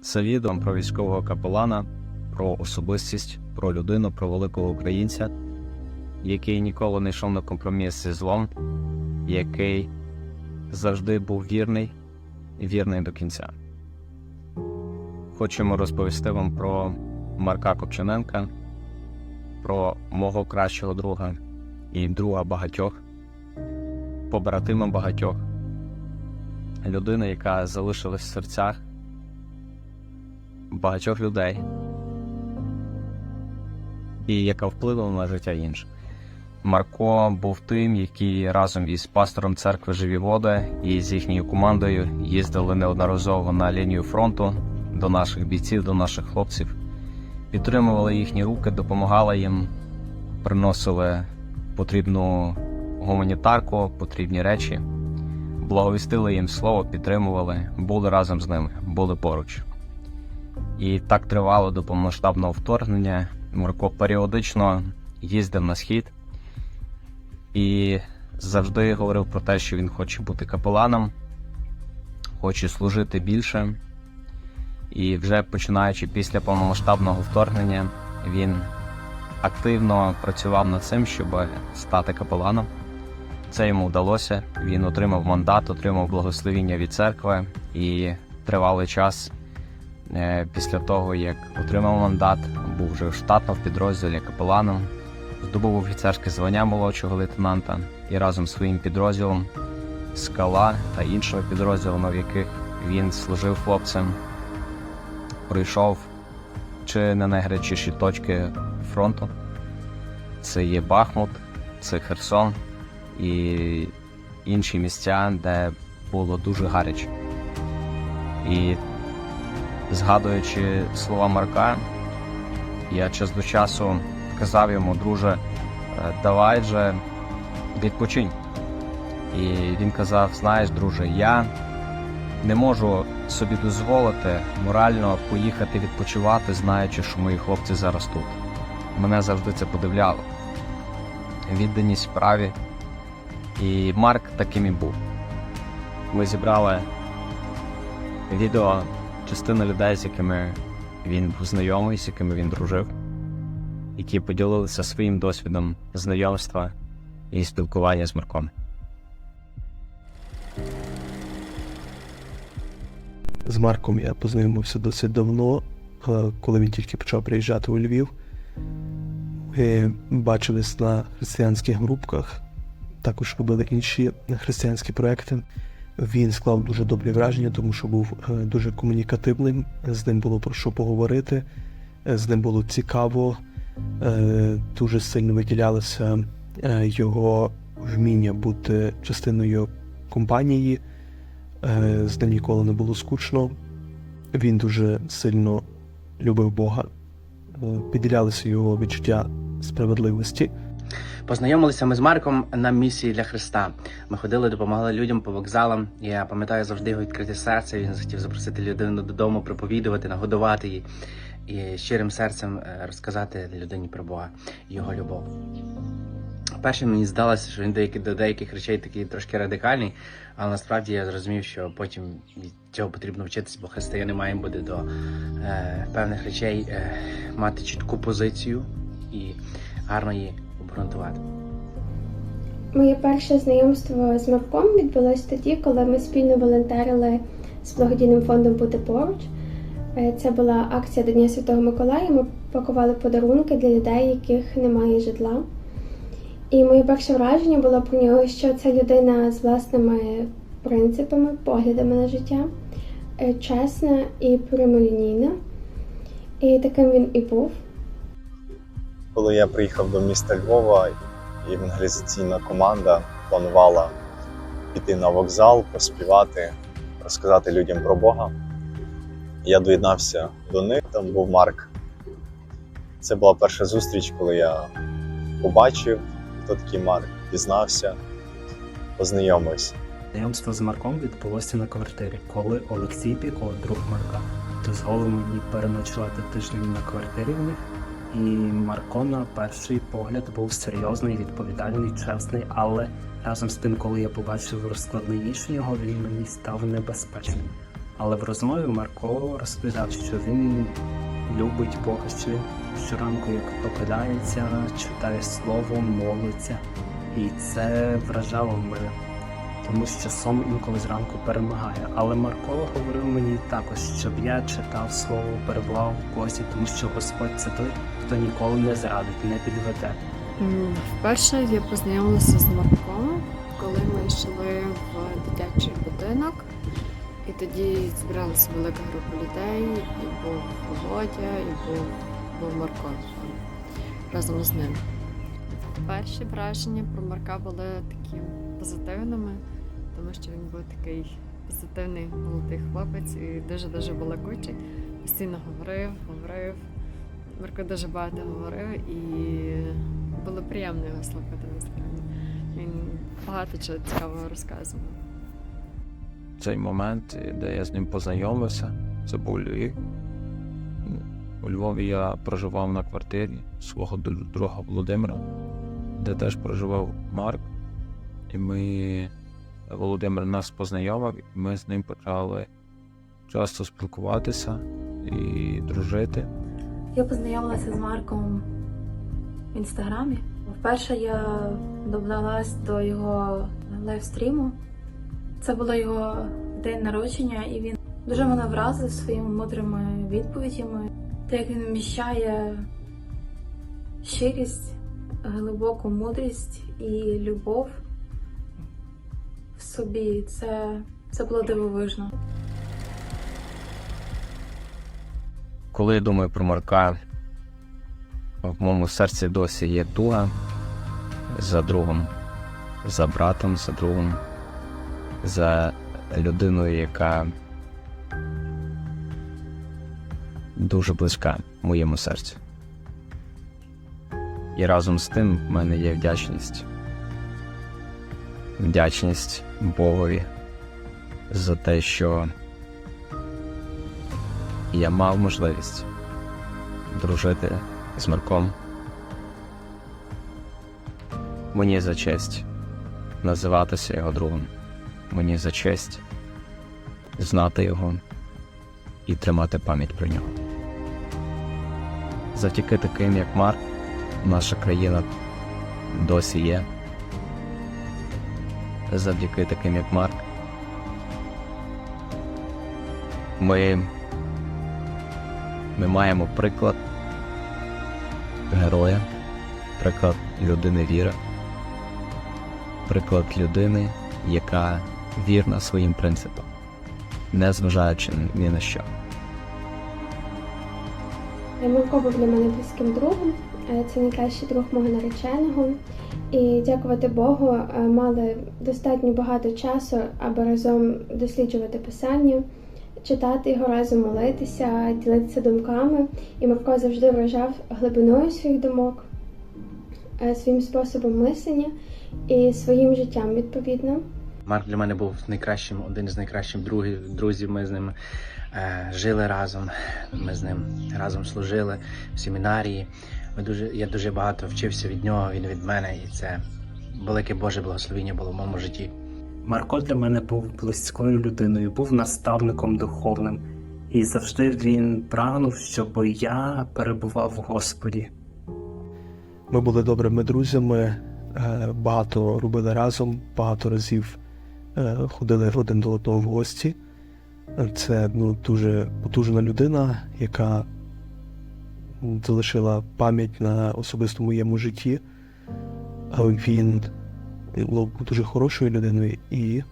Це відео про військового капелана, про особистість, про людину, про великого українця, який ніколи не йшов на компроміс зі злом, який завжди був вірний і вірний до кінця. Хочемо розповісти вам про Марка Копчененка, про мого кращого друга і друга багатьох, побратима багатьох, людина, яка залишилась в серцях багатьох людей, і яка вплинула на життя інших. Марко був тим, який разом із пастором церкви Живі Води і з їхньою командою їздили неодноразово на лінію фронту до наших бійців, до наших хлопців, підтримували їхні руки, допомагали їм, приносили потрібну гуманітарку, потрібні речі, благовістили їм слово, підтримували, були разом з ними, були поруч. І так тривало до повномасштабного вторгнення. Марко періодично їздив на схід і завжди говорив про те, що він хоче бути капеланом, хоче служити більше. І вже починаючи після повномасштабного вторгнення, він активно працював над цим, щоб стати капеланом. Це йому вдалося. Він отримав мандат, отримав благословіння від церкви і тривалий час після того, як отримав мандат, був вже штатно в підрозділі капеланом, здобув офіцерське звання молодшого лейтенанта і разом з своїм підрозділом Скала та іншими підрозділами, в яких він служив хлопцем, пройшов чи не найгарячіші точки фронту. Це є Бахмут, це Херсон і інші місця, де було дуже гаряче. І згадуючи слова Марка, я час до часу казав йому, друже, е, давай же відпочинь. І він казав: знаєш, друже, я не можу собі дозволити морально поїхати відпочивати, знаючи, що мої хлопці зараз тут. Мене завжди це подивляло. Відданість справі. І Марк таким і був. Ми зібрали відео частина людей, з якими він був знайомий, з якими він дружив, які поділилися своїм досвідом знайомства і спілкування з Марком. З Марком я познайомився досить давно, е, коли він тільки почав приїжджати у Львів. Ми бачились на християнських групках, також робили інші християнські проекти. Він склав дуже добре враження, тому що був е, дуже комунікативним, з ним було про що поговорити, е, з ним було цікаво, Е, дуже сильно виділялося його вміння бути частиною компанії. З ним ніколи не було скучно. Він дуже сильно любив Бога, підділялися його відчуття справедливості. Познайомилися ми з Марком на місії для Христа. Ми ходили, допомагали людям по вокзалам. Я пам'ятаю завжди його відкрите серце. Він захотів запросити людину додому, проповідувати, нагодувати її і щирим серцем е, розказати людині про Бога, його любов. Перше мені здалося, що він деякі до деяких речей такий трошки радикальний, але насправді я зрозумів, що потім від цього потрібно вчитися, бо християни маємо бути до е, певних речей е, мати чітку позицію і гарно її обґрунтувати. Моє перше знайомство з Марком відбулось тоді, коли ми спільно волонтерили з благодійним фондом Бути поруч. Е, Це була акція до Дня Святого Миколая. Ми пакували подарунки для людей, яких немає житла. І моє перше враження було про нього, що це людина з власними принципами, поглядами на життя, е, чесна і прямолінійна. І таким він і був. Коли я приїхав до міста Львова, евангелізаційна команда планувала піти на вокзал, поспівати, розказати людям про Бога. Я доєднався до них, там був Марк. Це була перша зустріч, коли я побачив, хто такий Марк, пізнався, познайомився. Знайомство з Марком відбулося на квартирі, коли Олексій Піко, друг Марка, дозволив мені переночувати тиждень на квартирі в них. І Марко на перший погляд був серйозний, відповідальний, чесний, але разом з тим, коли я побачив розкладний ніж в нього, він мені став небезпечним. Але в розмові Марко розповідав, що він любить Бога, що він щоранку як прокидається, читає слово, молиться. І це вражало мене, тому що сон інколи зранку перемагає. Але Марко говорив мені також, щоб я читав слово, перебував в Бозі, тому що Господь це той, хто ніколи не зрадить, не підведе. Вперше я познайомилася з Марком, коли ми йшли в дитячий будинок, і тоді зібралася велика група людей, і був Володя, і був, був Марко разом з ним. Перші враження про Марка були такі позитивними, тому що він був такий позитивний молодий хлопець і дуже-дуже балакучий. Постійно говорив, говорив. Марко дуже багато говорив і було приємно його слухати насправді. Він багато чого цікавого розказував. Цей момент, де я з ним познайомився, це був Львів. У Львові я проживав на квартирі свого друга Володимира, де теж проживав Марк. І ми Володимир нас познайомив, і ми з ним почали часто спілкуватися і дружити. Я познайомилася з Марком в інстаграмі. Вперше я додалась до його лайвстріму. Це було його день народження, і він дуже мене вразив своїми мудрими відповідями. Те, як він вміщає щирість, глибоку мудрість і любов в собі. Це, це було дивовижно. Коли я думаю про Марка, в моєму серці досі є туга за другом, за братом, за другом, за людиною, яка дуже близька моєму серцю. І разом з тим в мене є вдячність. Вдячність Богові за те, що я мав можливість дружити з Марком. Мені за честь називатися його другом. Мені за честь знати його і тримати пам'ять про нього. Завдяки таким, як Марк, наша країна досі є. Завдяки таким, як Марк, ми ми маємо приклад героя, приклад людини віри, приклад людини, яка вірна своїм принципам, не зважаючи ні на що. Марко був для мене близьким другом. Е, Це найкращий друг мого нареченого. І дякувати Богу, е, мали достатньо багато часу, аби разом досліджувати писання, читати його разом, молитися, ділитися думками. І Марко завжди вражав глибиною своїх думок, е, своїм способом мислення і своїм життям відповідно. Марк для мене був найкращим, один з найкращих друзів. Ми з ним е, жили разом. Ми з ним разом служили в семінарії. Ми дуже, я дуже багато вчився від нього, він від мене, і це велике Боже благословіння було в моєму житті. Марко для мене був близькою людиною, був наставником духовним, і завжди він прагнув, щоб я перебував в Господі. Ми були добрими друзями, е, багато робили разом, багато разів е, ходили один до одного в гості. Це ну, дуже потужна людина, яка залишила пам'ять на особисто моєму житті. Але Він був дуже хорошою людиною і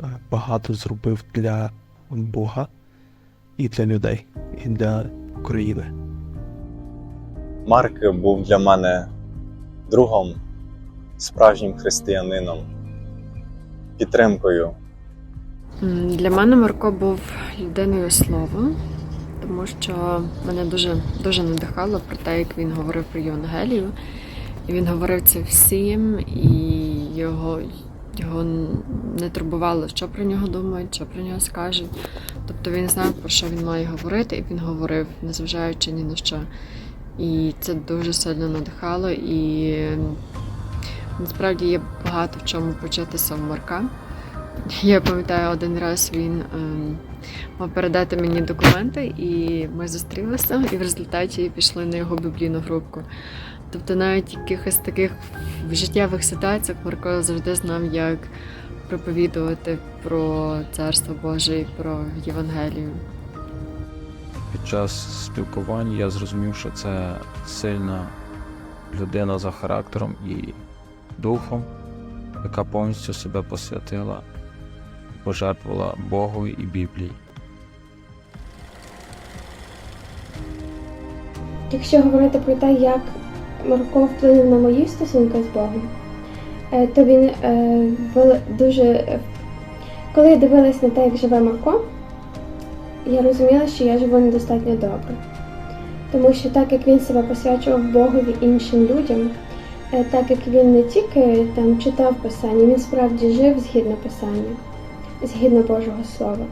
е, багато зробив для Бога і для людей, і для України. Марк був для мене другом, справжнім християнином, підтримкою. Для мене Марко був людиною слова, тому що мене дуже дуже надихало про те, як він говорив про Євангелію. І він говорив це всім, і його, його не турбувало, що про нього думають, що про нього скажуть. Тобто він знав, про що він має говорити, і він говорив, незважаючи ні на що. І це дуже сильно надихало. І насправді є багато в чому початися в Марка. Я пам'ятаю, один раз він ем, мав передати мені документи, і ми зустрілися, і в результаті пішли на його біблійну групку. Тобто навіть якихось таких в життєвих ситуаціях Марко завжди знав, як проповідувати про Царство Боже і про Євангелію. Під час спілкування я зрозумів, що це сильна людина за характером і духом, яка повністю себе посвятила, пожертвувала Богу і Біблії. Якщо говорити про те, як Марко вплинув на мої стосунки з Богом, е, то він е, дуже. е, Коли я дивилась на те, як живе Марко, я розуміла, що я живу недостатньо добре. Тому що так як він себе посвячував Богові іншим людям, так як він не тільки там читав Писання, він справді жив згідно Писання, згідно Божого Слова.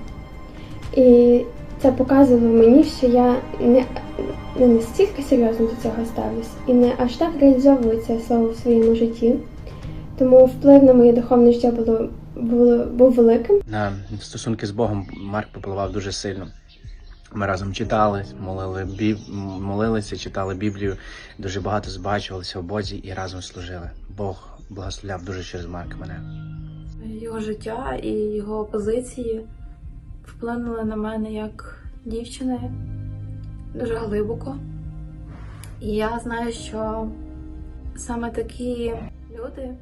І це показувало мені, що я не, не настільки серйозно до цього ставлюсь і не аж так реалізовую це слово в своєму житті. Тому вплив на моє духовне життя було, було був великим. На стосунки з Богом Марк попливав дуже сильно. Ми разом читали, молили біб... молилися, читали Біблію, дуже багато збачувалися в Бозі і разом служили. Бог благословляв дуже через Марка мене. Його життя і його позиції вплинули на мене як дівчини дуже глибоко. І я знаю, що саме такі люди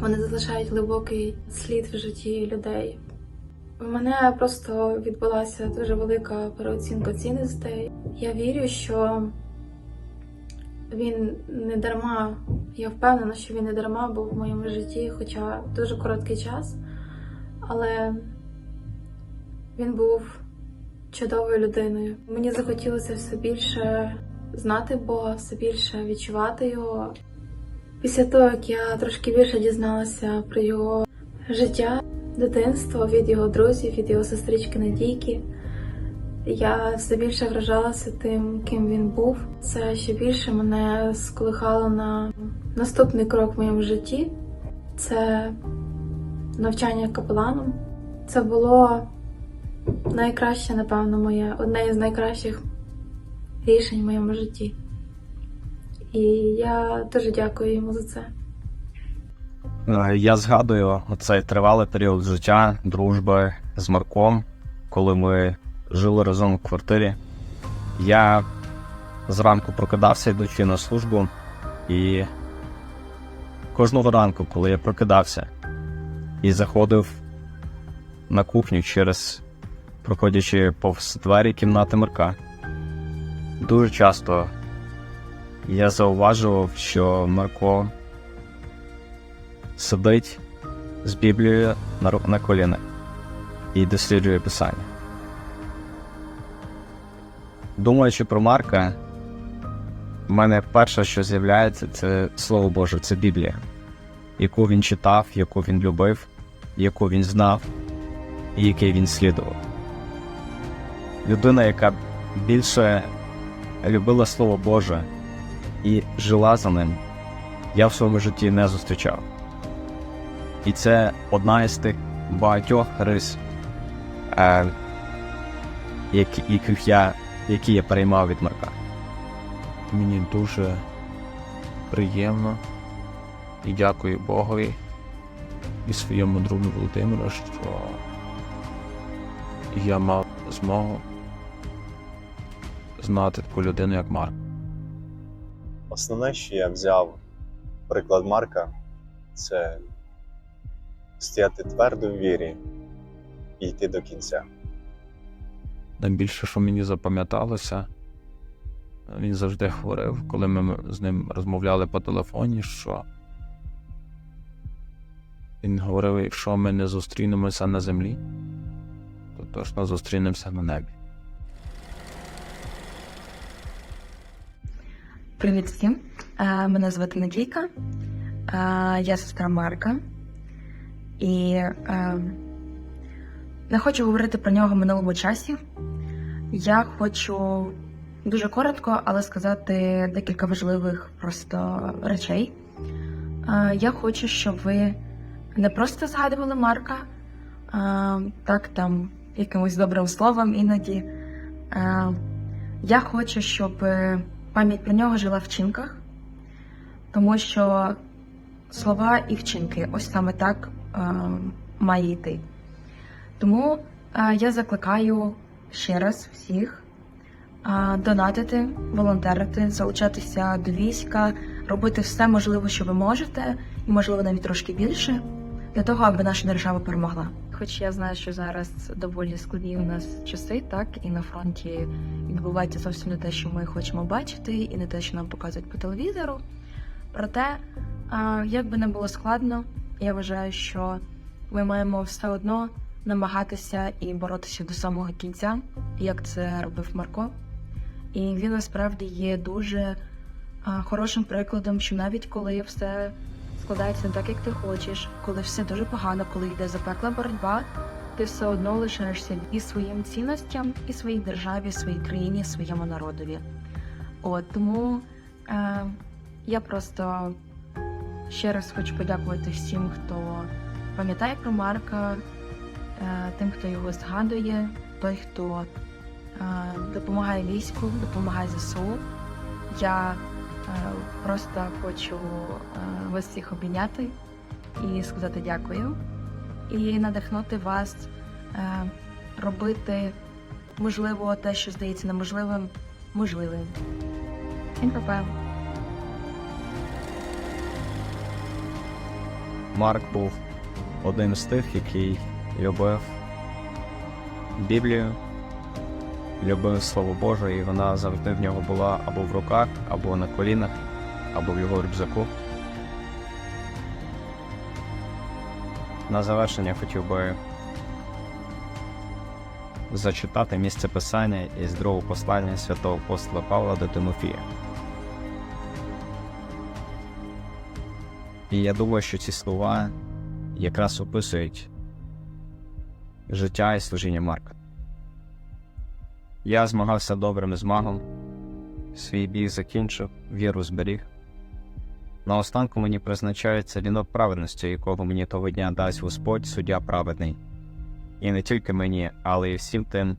вони залишають глибокий слід в житті людей. У мене просто відбулася дуже велика переоцінка цінностей. Я вірю, що він не дарма, я впевнена, що він не дарма був в моєму житті, хоча дуже короткий час, але він був чудовою людиною. Мені захотілося все більше знати Бога, все більше відчувати його. Після того, як я трошки більше дізналася про його життя, дитинство від його друзів, від його сестрички Надійки. Я все більше вражалася тим, ким він був. Це ще більше мене сколихало на наступний крок в моєму житті. Це навчання капеланом. Це було найкраще, напевно, моє одне із найкращих рішень в моєму житті. І я дуже дякую йому за це. Е, Я згадую цей тривалий період життя, дружби з Марком, коли ми жили разом в квартирі. Я зранку прокидався, йдучи на службу, і кожного ранку, коли я прокидався і заходив на кухню через проходячи повз двері кімнати Марка, дуже часто я зауважував, що Марко сидить з Біблією на, на колінах і досліджує Писання. Думаючи про Марка, в мене перше, що з'являється, це Слово Боже, це Біблія, яку він читав, яку він любив, яку він знав і який він слідував. Людина, яка більше любила Слово Боже і жила за ним, я в своєму житті не зустрічав. І це одна із тих багатьох рис, е, які, яких я, які я переймав від Марка. Мені дуже приємно і дякую Богові і своєму другу Володимиру, що я мав змогу знати таку людину, як Марк. Основне, що я взяв приклад Марка, це стояти твердо в вірі і йти до кінця. Найбільше, що мені запам'яталося, він завжди говорив, коли ми з ним розмовляли по телефоні, що він говорив, якщо ми не зустрінемося на землі, то точно зустрінемося на небі. Привіт всім. Е, Мене звати Надійка. Е, Я сестра Марка. І е, не хочу говорити про нього в минулому часі. Я хочу дуже коротко, але сказати декілька важливих просто речей. Я хочу, щоб ви не просто згадували Марка, так там якимось добрим словом іноді. Я хочу, щоб пам'ять про нього жила в вчинках, тому що слова і вчинки ось саме так е, має йти. Тому е, я закликаю ще раз всіх е, донатити, волонтерити, залучатися до війська, робити все можливе, що ви можете, і можливо навіть трошки більше, для того, аби наша держава перемогла. Хоч я знаю, що зараз доволі складні у нас часи, так і на фронті відбувається зовсім не те, що ми хочемо бачити, і не те, що нам показують по телевізору. Проте, як би не було складно, я вважаю, що ми маємо все одно намагатися і боротися до самого кінця, як це робив Марко. І він насправді є дуже хорошим прикладом, що навіть коли все складається не так, як ти хочеш, коли все дуже погано, коли йде запекла боротьба, ти все одно лишаєшся і своїм цінностям, і своїй державі, своїй країні, своєму народові. От тому е, я просто ще раз хочу подякувати всім, хто пам'ятає про Марка, е, тим, хто його згадує, той, хто е, допомагає війську, допомагає ЗСУ. Я просто хочу е, вас всіх обійняти і сказати дякую, і надихнути вас е, робити можливо те, що здається неможливим, можливим. Всім! Марк був одним з тих, який любив Біблію, любив Слово Боже, і вона завжди в нього була або в руках, або на колінах, або в його рюкзаку. На завершення хотів би зачитати місце писання із другого послання святого апостола Павла до Тимофія. І я думаю, що ці слова якраз описують життя і служіння Марка. Я змагався добрим з магом, свій біг закінчив, віру зберіг. Наостанку мені призначається лінок праведності, якого мені того дня дасть Господь, суддя праведний. І не тільки мені, але й всім тим,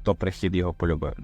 хто прихід його полюбив.